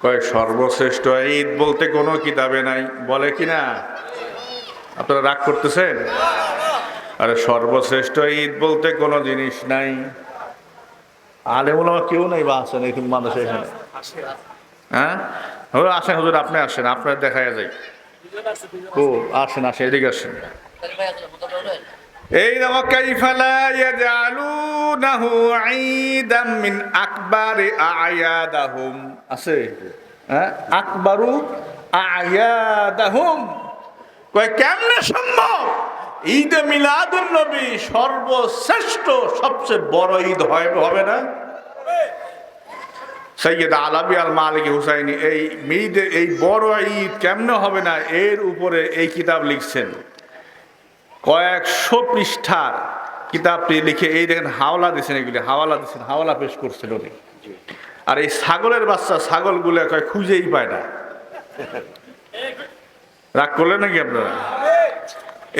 কয় সর্বশ্রেষ্ঠ ঈদ বলতে কোনো কিতাবে নাই। বলে কি না? আপনারা রাগ করতেছেন? আরে সর্বশ্রেষ্ঠ ঈদ বলতে কোনো জিনিস নাই। আলেমুল কেউ নাই বা আছেন এখানে মানুষ এখানে? হ্যাঁ? হুজুর আসেন হুজুর আপনি আসেন আপনার দেখা যায় ও আসেন আসেন। এদিকে আসেন। এই আছে? হ্যাঁ? আকবারু আয়াদাহুম। কয়, কেমনে সম্ভব? ঈদ মিলাদুন নবী সর্বশ্রেষ্ঠ, সবচেয়ে বড় ঈদ হবে না? সৈয়দ আলাবি আল মালিক হুসাইনি, এই ঈদ এই বড় ঈদ কেমনে হবে না? এর উপরে এই কিতাব লিখছেন। কয়েকশো পৃষ্ঠার কিতাবটি লিখে, এই দেখেন হাওলা দিচ্ছেন এগুলি হাওয়ালা দিচ্ছেন হাওলা পেশ করছেন উনি। আর এই ছাগলের বাচ্চা, ছাগলগুলো কয় খুঁজেই পায় না। রাগ করলেন নাকি আপনারা?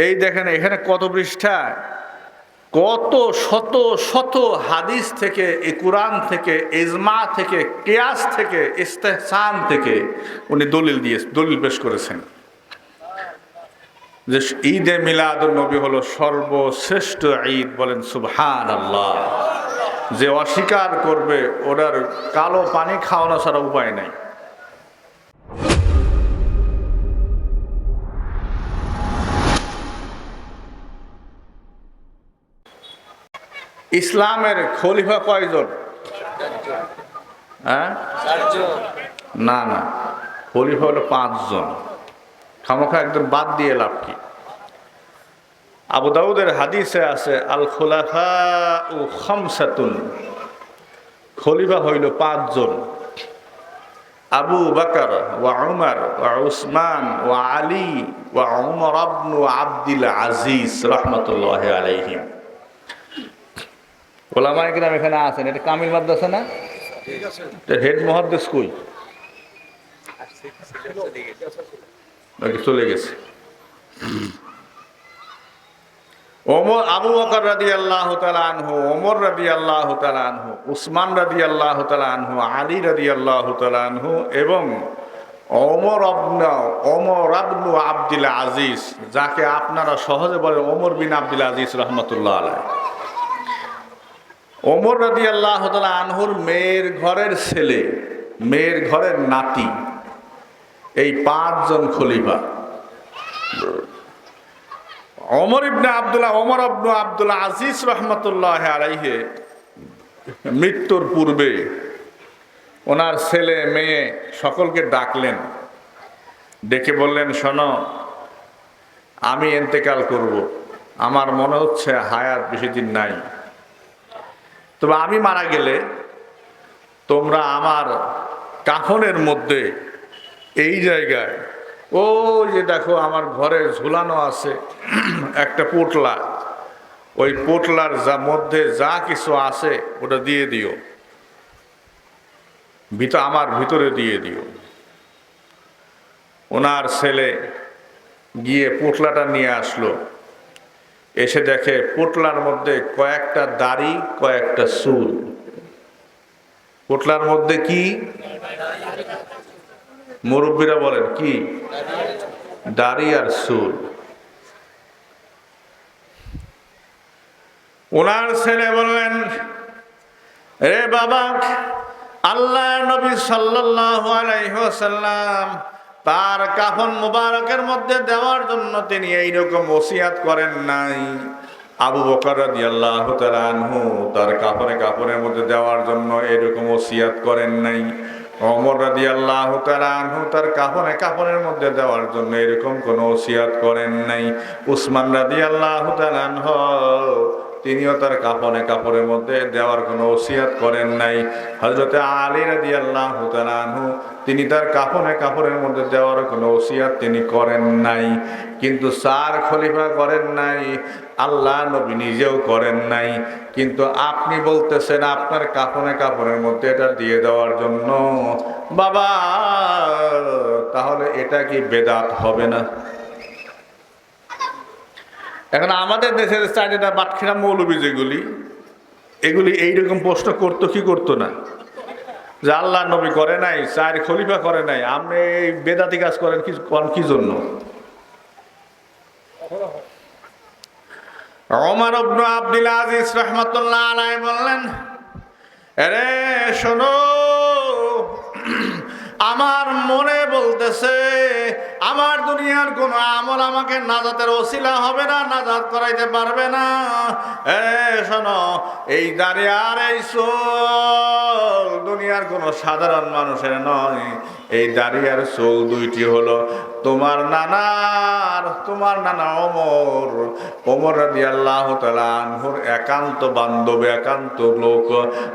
এই দেখেন, এখানে কত পৃষ্ঠা? কত শত শত হাদিস থেকে এ কোরআন থেকে এজমা থেকে, কেয়াস থেকে, ইস্তেহসান থেকে উনি দলিল দিয়ে, দলিল পেশ করেছেন। যে ঈদে মিলাদুল নবী হলো সর্বশ্রেষ্ঠ ঈদ বলেন সুবহান আল্লাহ যে অস্বীকার করবে ওটার কালো পানি খাওয়ানো ছাড়া উপায় নাই। ইসলামের খলিফা কয়জন? হ্যাঁ? না না। খলিফা হলো পাঁচজন। খামোখা একদম বাদ দিয়ে লাভ কি? আবু দাউদের হাদিসে আছে আল খোলাফা ও খামসাতুন। খলিফা হইল পাঁচজন। আবু বাকর ওয়া উমর ওয়া উসমান ওয়া আলী ওয়া উমর আবনু আব্দুল আজিজ রহমতুল্লাহ আলাইহিম। ওলামায় কিরাম এখানে আছেন এটা কামিল মাদ্রাসা না? হেড মহাদ্দেশ কই? নাকি চলে গেছে? ওমর আবু বকর রাদি আল্লাহ আনহু, ওমর রাদি আল্লাহ আনহু, উসমান রাদি আল্লাহ আনহু, আলী রাদি আল্লাহ আনহু এবং ওমর আবনা, ওমর আবনু আব্দুল আজিজ, যাকে আপনারা সহজে বলেন ওমর বিন আব্দুল আজিজ রহমতুল্লাহ আলাই ওমর রাদি আল্লাহ আনহুর মেয়ের ঘরের ছেলে, মেয়ের ঘরের নাতি। এই পাঁচজন খলিফা। অমর ইবনে আবদুল্লাহ অমর আব্দু আবদুল্লাহ আজিজ রহমতুল্লাহ আলাইহে মৃত্যুর পূর্বে ওনার ছেলে, মেয়ে সকলকে ডাকলেন। ডেকে বললেন, শোনো, আমি এন্তেকাল করব। আমার মনে হচ্ছে হায়াত বেশি দিন নাই। তবে আমি মারা গেলে তোমরা আমার কাফনের মধ্যে এই জায়গায়। ও যে দেখো আমার ঘরে ঝুলানো আছে একটা পোটলা। ওই পোটলার যা মধ্যে যা কিছু আছে ওটা দিয়ে দিও। ভিতর আমার ভিতরে দিয়ে দিও। ওনার ছেলে গিয়ে পোটলাটা নিয়ে আসলো। এসে দেখে পোটলার মধ্যে কয়েকটা দাড়ি, কয়েকটা চুল। পোটলার মধ্যে কি? মুরব্বীরা বলেন, কি? দাড়ি আর চুল। ওনার ছেলে বললেন রে বাবা, আল্লাহ নবী ওয়াসাল্লাম তার কাফন মুবারকের মধ্যে দেওয়ার জন্য তিনি এইরকম ওসিয়াত করেন নাই। আবু বকর তার কাপড়ে কাপড়ের মধ্যে দেওয়ার জন্য এরকম ওসিয়াত করেন নাই। অমর আল্লাহ তার মধ্যে জন্য এরকম কোনো ওসিয়াত করেন নাই। উসমান রাজি আল্লাহ তিনিও তার কাপনে কাপড়ের মধ্যে দেওয়ার কোনো ওসিয়াত করেন নাই। হজরতে আলী রাদি আল্লাহ আনহু, তিনি তার কাপনে কাপড়ের মধ্যে দেওয়ার কোনো ওসিয়াত তিনি করেন নাই। কিন্তু সার খলিফা করেন নাই, আল্লাহ নবী নিজেও করেন নাই। কিন্তু আপনি বলতেছেন আপনার কাপনে কাপড়ের মধ্যে এটা দিয়ে দেওয়ার জন্য। বাবা, তাহলে এটা কি বেদাত হবে না? এখন আমাদের দেশের চাইনা বাটখিরা মৌলবী যেগুলি, এগুলি এইরকম প্রশ্ন করতো কি করতো না? যে আল্লাহ নবী করে নাই, চার খলিফা করে নাই, আপনি এই বেদাতি কাজ করেন কি করেন কি জন্য? ইবনে আব্দুল আজিজ রহমাতুল্লাহ বললেন আরে শোনো আমার মনে বলতেছে, আমার দুনিয়ার কোন আমল আমাকে নাজাতের ওসিলা হবে না, নাজাত করাইতে পারবে না। এ, শোনো, এই দাঁড়িয়ে আর এই চোল দুনিয়ার কোন সাধারণ মানুষের নয়। এই দাঁড়িয়ে আর চোল দুইটি হলো তোমার নানার তোমার নানা অমর অমর রাজি আল্লাহ তালুর একান্ত বান্ধব, একান্ত লোক,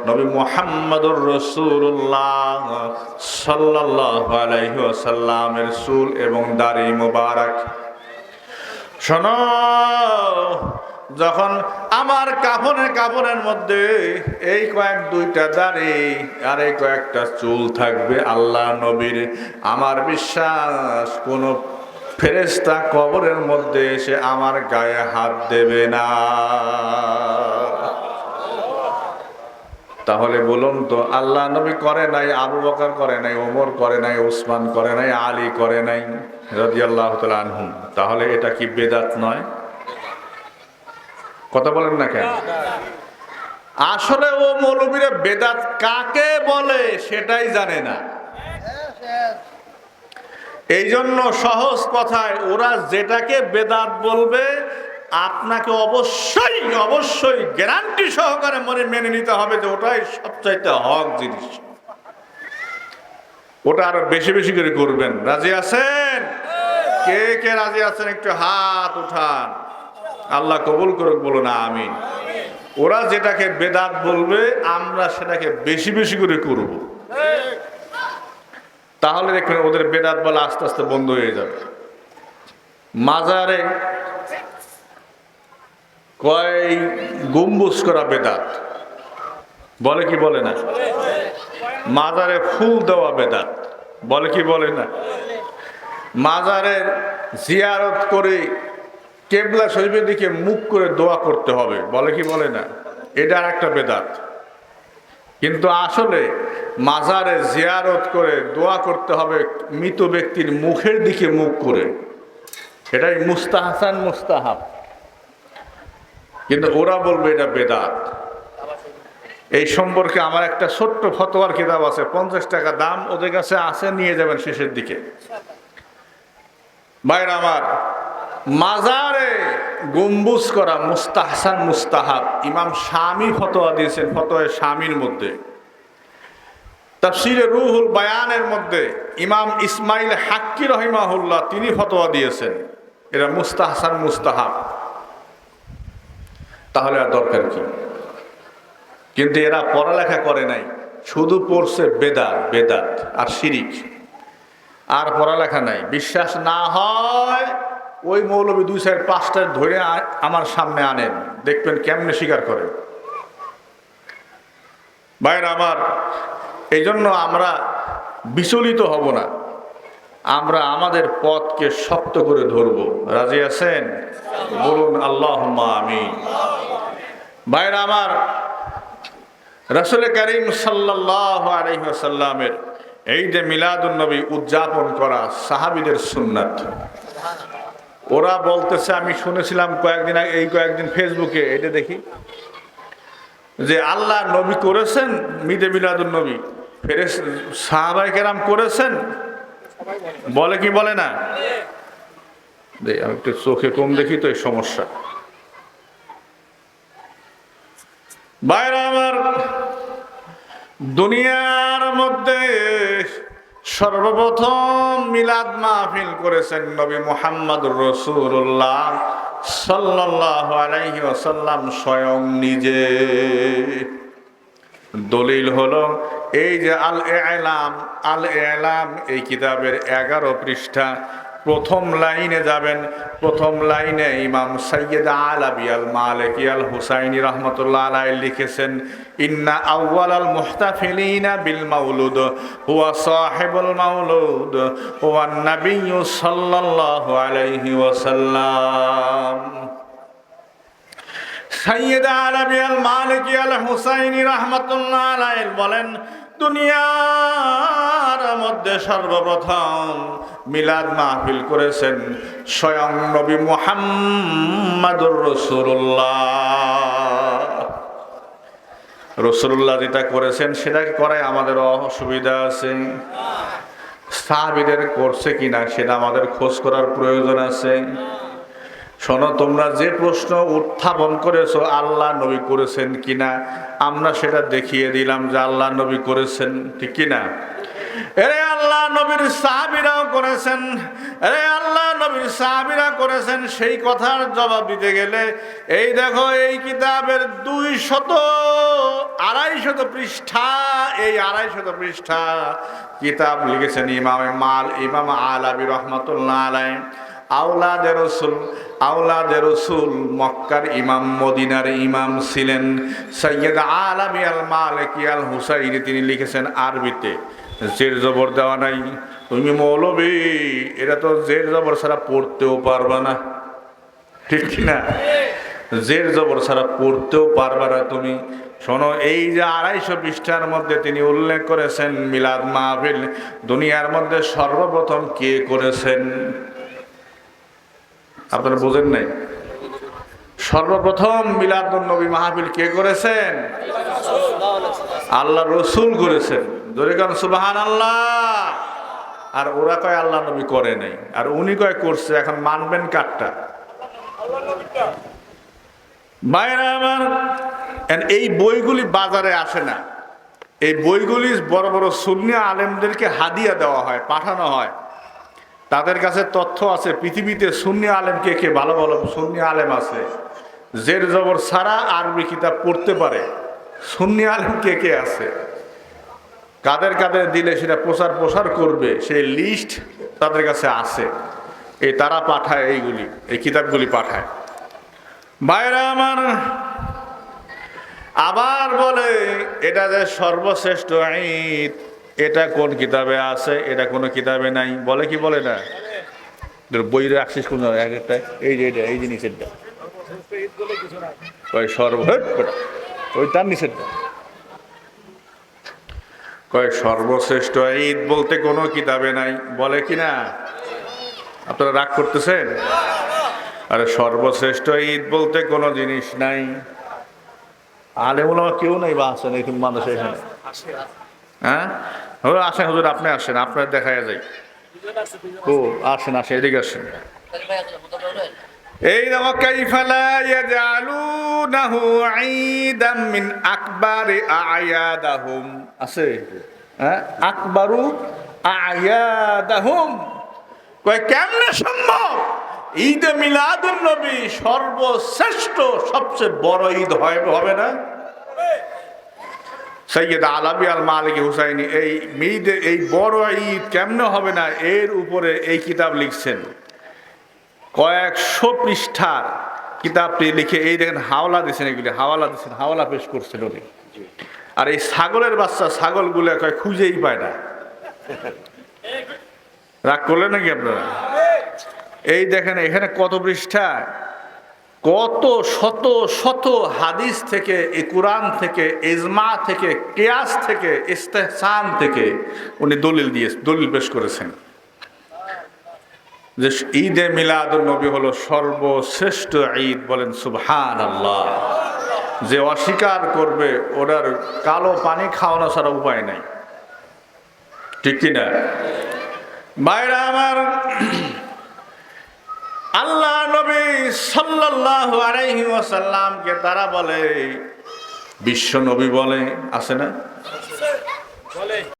নবী মোহাম্মদুর রসুল্লাহ সাল্লাহ আলাইহি ওয়াসাল্লামের সুল এবং দারি মুবারক। শোনো যখন আমার কাপড়ের কাপড়ের মধ্যে এই কয়েক দুইটা দাড়ি আর এই কয়েকটা চুল থাকবে, আল্লাহ নবীর আমার বিশ্বাস, কোনো ফেরেস্তা কবরের মধ্যে এসে আমার গায়ে হাত দেবে না। তাহলে বলুন তো, আল্লাহ নবী করে নাই, আবু বকর করে নাই, ওমর করে নাই, ওসমান করে নাই, আলী করে নাই রাজি আল্লাহ তাহলে এটা কি বেদাত নয়? কথা বলেন না কেন? আসলে ও মৌলবীরা বেদাত কাকে বলে সেটাই জানে না। এই জন্য সহজ কথায় ওরা যেটাকে বেদাত বলবে, আপনাকে অবশ্যই অবশ্যই গ্যারান্টি সহকারে মনে মেনে নিতে হবে যে ওটাই সবচাইতে হক জিনিস। ওটা আরও বেশি বেশি করে করবেন। রাজি আছেন? কে কে রাজি আছেন? একটু হাত উঠান। আল্লাহ কবুল করুক বলো না আমি ওরা যেটাকে বেদাত বলবে, আমরা সেটাকে বেশি বেশি করে করব। তাহলে দেখবেন ওদের বেদাত বলা আস্তে আস্তে বন্ধ হয়ে যাবে। মাজারে কয় গম্বুজ করা বেদাত? বলে কি বলে না? মাজারে ফুল দেওয়া বেদাত। বলে কি বলে না? মাজারের জিয়ারত করে কেবলা শরীফের দিকে মুখ করে দোয়া করতে হবে, বলে কি বলে না? এটা আর একটা বেদাত। কিন্তু আসলে মাজারে জিয়ারত করে দোয়া করতে হবে মৃত ব্যক্তির মুখের দিকে মুখ করে। এটাই মুস্তাহাসান মুস্তাহাব। কিন্তু ওরা বলবে এটা বেদাত। এই সম্পর্কে আমার একটা ছোট্ট ফতোয়ার কিতাব আছে, পঞ্চাশ টাকা দাম ওদের কাছে আছে, নিয়ে যাবেন শেষের দিকে। বাইরে আমার মাজারে গম্বুজ করা মুস্তাহসান মুস্তাহাব। ইমাম স্বামী ফতোয়া দিয়েছেন ফতোয়া স্বামীর মধ্যে। তাফসিরে রুহুল বায়ানের মধ্যে ইমাম ইসমাইল হাক্কি রহিমাহুল্লাহ তিনি ফতোয়া দিয়েছেন। এরা মুস্তাহসান মুস্তাহাব। তাহলে আর দরকার কি? কিন্তু এরা পড়ালেখা করে নাই। শুধু পড়ছে বেদাত বেদাত আর শিরিক। আর পড়ালেখা নাই। বিশ্বাস না হয় ওই মৌলবী দুই সাইড পাঁচটা ধরে আমার সামনে আনেন। দেখবেন কেমনে স্বীকার করে। বাইরে আমার এই জন্য আমরা বিচলিত হব না। আমরা আমাদের পথকে শক্ত করে ধরব। রাজি আছেন? বলুন আল্লাহ আমি বাইরে আমার, রসুল করিম সাল্লাহ আলহিহাসাল্লামের এই যে মিলাদুল নবী উদযাপন করা সাহাবিদের সুন্নাত। ওরা বলতেছে, আমি শুনেছিলাম কয়েকদিন আগে, এই কয়েকদিন ফেসবুকে এটা দেখি, যে আল্লাহ নবী করেছেন, মিদে মিলাদুল নবী। ফেরেস সাহাবাই কেরাম করেছেন, বলে কি বলে না? আমি একটু চোখে কম দেখি তো, এই সমস্যা। বাইরে আমার দুনিয়ার মধ্যে সর্বপ্রথম মিলাদ মাহফিল করেছেন নবী মোহাম্মদ রসুল্লাহ সাল্লাহ আলাইহি ওসাল্লাম স্বয়ং নিজে। দলিল হলো, এই যে আল এলাম আল এলাম এই কিতাবের এগারো পৃষ্ঠা প্রথম লাইনে যাবেন। প্রথম লাইনে ইমাম সৈয়দ আলাবি আল মালিক আল হুসাইনি রহমতুল্লাহ আলাই লিখেছেন, ইন্না আউ্বাল আল মুহতাফিলিনা বিল মাউলুদ, হুয়া সাহেবুল মাউলুদ, হুয়া নবী সাল্লাল্লাহু আলাইহি ওয়াসাল্লাম। সৈয়দ আলবী আল মালিক আল হুসাইনি রহমতুল্লাহ আলাইহি বলেন, দুনিয়ার মধ্যে সর্বপ্রথম মিলাদ মাহফিল করেছেন স্বয়ং নবী মুহাম্মাদুর রসুল্লাহ রসুল্লাহ যেটা করেছেন সেটা করায় আমাদের অসুবিধা আছে। সাহাবিদের করছে কিনা সেটা আমাদের খোঁজ করার প্রয়োজন আছে। শোনো, তোমরা যে প্রশ্ন উত্থাপন করেছ, আল্লাহ নবী করেছেন কিনা, আমরা সেটা দেখিয়ে দিলাম যে আল্লাহ নবী করেছেন, ঠিক কিনা? এরে আল্লাহ নবীর সাহাবিরাও করেছেন। এরে আল্লাহ নবীর সাহাবিরা করেছেন সেই কথার জবাব দিতে গেলে এই দেখো, এই কিতাবের দুই শত আড়াই শত পৃষ্ঠা, এই আড়াই শত পৃষ্ঠা কিতাব লিখেছেন ইমামে মাল, ইমাম আল আলাবি রহমতুল্লাহ আলাই আউলাদে রসুল আউলাদে রসুল মক্কার ইমাম, মদিনার ইমাম ছিলেন। সৈয়দ আলামি আল মালিক আল হুসাইনি তিনি লিখেছেন আরবিতে। জের জবর দেওয়া নাই। তুমি মৌলবী এটা তো জের জবর ছাড়া পড়তেও পারবা না। ঠিক না? জের জবর ছাড়া পড়তেও পারবা না তুমি। শোনো, এই যে আড়াইশো পৃষ্ঠার মধ্যে তিনি উল্লেখ করেছেন মিলাদ মাহফিল, দুনিয়ার মধ্যে সর্বপ্রথম কে করেছেন? আপনারা বোঝেন নাই? সর্বপ্রথম মিলাদুন নবী মাহফিল কে করেছেন? আল্লাহ রসুল করেছেন। জোরে কারণ সুবাহান আল্লাহ আর ওরা কয়, আল্লাহ নবী করে নাই। আর উনি কয়, করছে, এখন মানবেন বাইরে আমার এই বইগুলি বাজারে আসে না। এই বইগুলি বড় বড় সুন্নি আলেমদেরকে হাদিয়া দেওয়া হয়, পাঠানো হয়। তাদের কাছে তথ্য আছে, পৃথিবীতে সুন্নি আলেম কে কে? ভালো ভালো সুন্নি আলেম আছে। জের জবর সারা আরবি কিতাব পড়তে পারে। সুন্নি আলেম কে কে আছে? কাদের কাদের দিলে সেটা প্রচার প্রসার করবে, সেই লিস্ট তাদের কাছে আছে। এই তারা পাঠায় এইগুলি, এই কিতাবগুলি পাঠায়। বাইরে আমার, আবার বলে, এটা যে সর্বশ্রেষ্ঠ ঈদ, এটা কোন কিতাবে আছে, এটা কোনো কিতাবে নাই। বলে কি বলে না? বই রাখছিস কোন এক একটা, এই যে এই যে নিচেরটা। ওই সর্ব ওই তার নিচেরটা। কয় সর্বশ্রেষ্ঠ ঈদ বলতে কোনো কিতাবে নাই। বলে কি না? আপনারা রাগ করতেছেন? আরে সর্বশ্রেষ্ঠ ঈদ বলতে কোনো জিনিস নাই। আলেমুলা কেউ নাই বা আছেন এরকম মানুষ এখানে? হ্যাঁ? আসেন হুজুর আপনি আসেন আপনার দেখা যায় ও আসেন আসেন এদিকে আসেন। এই দেখো কাইফালা ইয়াজালুনাহু ঈদাম মিন আকবারি আয়াদাহুম। আছে? হ্যাঁ? আকবারু আয়াদাহুম। কয়, কেমনে সম্ভব? ঈদ মিলাদুন নবী সর্বশ্রেষ্ঠ, সবচেয়ে বড় ঈদ হয়, হবে না? সৈয়দ আলাবি আল মালিক হুসাইনি, এই ঈদ এই বড় ঈদ কেমনে হবে না? এর উপরে এই কিতাব লিখছেন। কয়েকশো পৃষ্ঠার কিতাবটি লিখে, এই দেখেন হাওলা দিয়েছেন এগুলি হাওয়ালা দিয়েছেন হাওলা পেশ করছেন উনি। আর এই ছাগলের বাচ্চা, ছাগলগুলো কয় খুঁজেই পায় না। রাগ করলেন নাকি আপনারা? এই দেখেন এখানে কত পৃষ্ঠা, কত শত শত হাদিস থেকে, এ কোরআন থেকে এজমা থেকে, কেয়াস থেকে, ইস্তেহসান থেকে উনি দলিল দিয়ে, দলিল পেশ করেছেন। যে ঈদে মিলাদুল নবী হলো সর্বশ্রেষ্ঠ ঈদ বলেন সুবহান আল্লাহ যে অস্বীকার করবে, ওনার কালো পানি খাওয়ানো ছাড়া উপায় নাই। ঠিক কিনা? বাইরে আমার, আল্লাহ নবী সাল্লাল্লাহু আলাইহি ওয়াসাল্লামকে তারা বলে, বিশ্ব নবী বলে, আছে না?